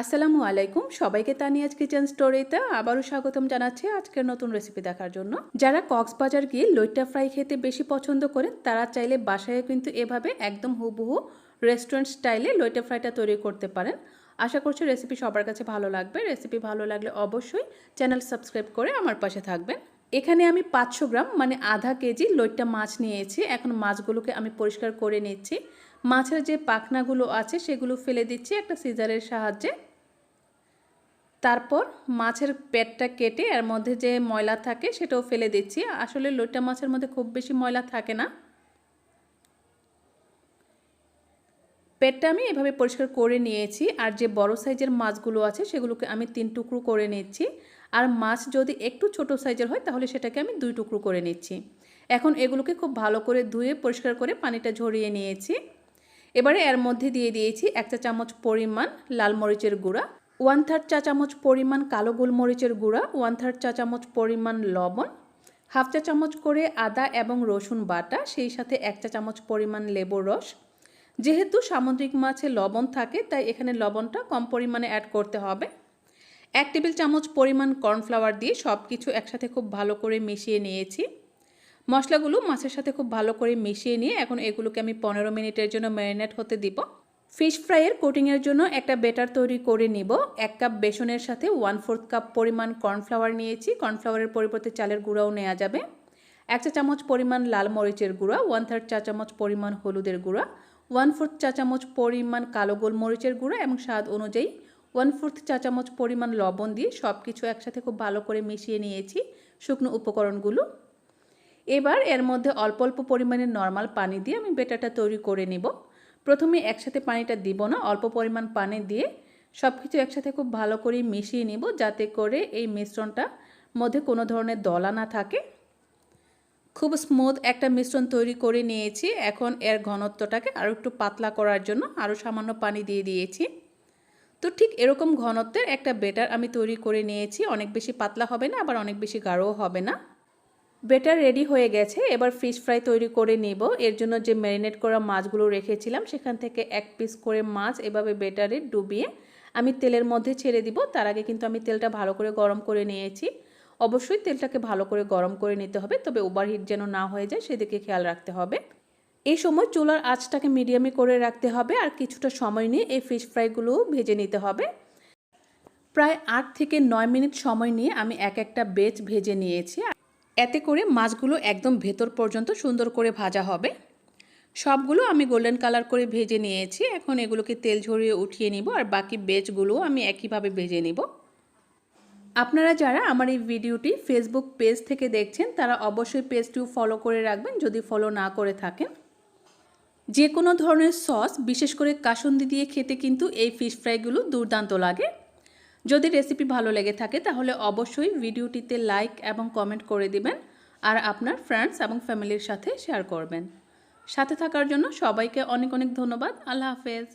আসসালামু আলাইকুম। সবাইকে তানিয়াজ কিচেন স্টোরিতে আবারও স্বাগতম জানাচ্ছি আজকের নতুন রেসিপি দেখার জন্য। যারা কক্সবাজার গিয়ে লইট্টা ফ্রাই খেতে বেশি পছন্দ করেন, তারা চাইলে বাসায় কিন্তু এভাবে একদম হুবহু রেস্টুরেন্ট স্টাইলে লইট্টা ফ্রাইটা তৈরি করতে পারেন। আশা করছি রেসিপি সবার কাছে ভালো লাগবে। রেসিপি ভালো লাগলে অবশ্যই চ্যানেল সাবস্ক্রাইব করে আমার পাশে থাকবেন। এখানে আমি পাঁচশো গ্রাম মানে আধা কেজি লইট্টা মাছ নিয়েছি। এখন মাছগুলোকে আমি পরিষ্কার করে নিচ্ছি। মাছের যে পাখনাগুলো আছে, সেগুলো ফেলে দিচ্ছি একটা সিজারের সাহায্যে। তারপর মাছের পেটটা কেটে এর মধ্যে যে ময়লা থাকে সেটাও ফেলে দিচ্ছি। আসলে লোটা মাছের মধ্যে খুব বেশি ময়লা থাকে না। পেটটা আমি এভাবে পরিষ্কার করে নিয়েছি আর যে বড় সাইজের মাছগুলো আছে সেগুলোকে আমি তিন টুকরো করে নিচ্ছি। আর মাছ যদি একটু ছোট সাইজের হয় তাহলে সেটাকে আমি দুই টুকরো করে নিচ্ছি। এখন এগুলোকে খুব ভালো করে ধুয়ে পরিষ্কার করে পানিটা ঝরিয়ে নিয়েছি। এবারে এর মধ্যে দিয়ে দিয়েছি এক চা চামচ পরিমাণ লাল মরিচের গুঁড়া। ওয়ান থার্ড চা চামচ পরিমাণ কালো গোলমরিচের গুঁড়া ওয়ান থার্ড চা চামচ পরিমাণ লবণ হাফ চা চামচ করে আদা এবং রসুন বাটা, সেই সাথে এক চা চামচ পরিমাণ লেবুর রস। যেহেতু সামুদ্রিক মাছে লবণ থাকে, তাই এখানে লবণটা কম পরিমাণে অ্যাড করতে হবে। এক টেবিল চামচ পরিমাণ কর্নফ্লাওয়ার দিয়ে সব কিছু একসাথে খুব ভালো করে মিশিয়ে নিয়েছি। মশলাগুলো মাছের সাথে খুব ভালো করে মিশিয়ে নিয়ে এখন এগুলোকে আমি পনেরো মিনিটের জন্য ম্যারিনেট হতে দিব। ফিশ ফ্রাইয়ের কোটিংয়ের জন্য একটা বেটার তৈরি করে নিব। এক কাপ বেসনের সাথে ওয়ান ফোর্থ কাপ পরিমাণ কর্নফ্লাওয়ার নিয়েছি। কর্নফ্লাওয়ারের পরিবর্তে চালের গুঁড়াও নেওয়া যাবে। এক চা চামচ পরিমাণ লাল মরিচের গুঁড়া ওয়ান থার্ড চা চামচ পরিমাণ হলুদের গুঁড়া ওয়ান ফোর্থ চা চামচ পরিমাণ কালো গোলমরিচের গুঁড়া এবং স্বাদ অনুযায়ী ওয়ান ফোর্থ চা চামচ পরিমাণ লবণ দিয়ে সব কিছু একসাথে খুব ভালো করে মিশিয়ে নিয়েছি শুকনো উপকরণগুলো। এবার এর মধ্যে অল্প অল্প পরিমাণে নর্মাল পানি দিয়ে আমি বেটারটা তৈরি করে নিব। প্রথমে একসাথে পানিটা দিব না, অল্প পরিমাণ পানি দিয়ে সব কিছু একসাথে খুব ভালো করে মিশিয়ে নিব, যাতে করে এই মিশ্রণটা মধ্যে কোনো ধরনের দলা না থাকে। খুব স্মুথ একটা মিশ্রণ তৈরি করে নিয়েছি, এখন এর ঘনত্বটাকে আরও একটু পাতলা করার জন্য আরও সামান্য পানি দিয়ে দিয়েছি। তো ঠিক এরকম ঘনত্বের একটা বেটার আমি তৈরি করে নিয়েছি, অনেক বেশি পাতলা হবে না, আবার অনেক বেশি গাঢ়ও হবে না। বেটার রেডি হয়ে গেছে। এবার ফিশ ফ্রাই তৈরি করে নিব। এর জন্য যে ম্যারিনেট করা মাছগুলো রেখেছিলাম, সেখান থেকে এক পিস করে মাছ এভাবে বেটারে ডুবিয়ে আমি তেলের মধ্যে ছেড়ে দিব। তার আগে কিন্তু আমি তেলটা ভালো করে গরম করে নিয়েছি। অবশ্যই তেলটাকে ভালো করে গরম করে নিতে হবে, তবে ওভারহিট যেন না হয়ে যায় সেদিকে খেয়াল রাখতে হবে। এই সময় চুলার আঁচটাকে মিডিয়ামে করে রাখতে হবে আর কিছুটা সময় নিয়ে এই ফিশ ফ্রাইগুলো ভেজে নিতে হবে। প্রায় আট থেকে নয় মিনিট সময় নিয়ে আমি এক একটা বেচ ভেজে নিয়েছি। এতে করে মাছগুলো একদম ভেতর পর্যন্ত সুন্দর করে ভাজা হবে। সবগুলো আমি গোল্ডেন কালার করে ভেজে নিয়েছি। এখন এগুলোকে তেল ঝরিয়ে উঠিয়ে নিব আর বাকি বেচগুলো আমি একইভাবে ভেজে নিব। আপনারা যারা আমার এই ভিডিওটি ফেসবুক পেজ থেকে দেখছেন, তারা অবশ্যই পেজটিও ফলো করে রাখবেন যদি ফলো না করে থাকেন। যে কোনো ধরনের সস বিশেষ করে কাসন্দি দিয়ে খেতে কিন্তু এই ফিশ ফ্রাইগুলো দুর্দান্ত লাগে। যদি রেসিপি ভালো লেগে থাকে, তাহলে অবশ্যই ভিডিওটিতে লাইক এবং কমেন্ট করে দিবেন আর আপনার ফ্রেন্ডস এবং ফ্যামিলির সাথে শেয়ার করবেন। সাথে থাকার জন্য সবাইকে অনেক অনেক ধন্যবাদ। আল্লাহ হাফেজ।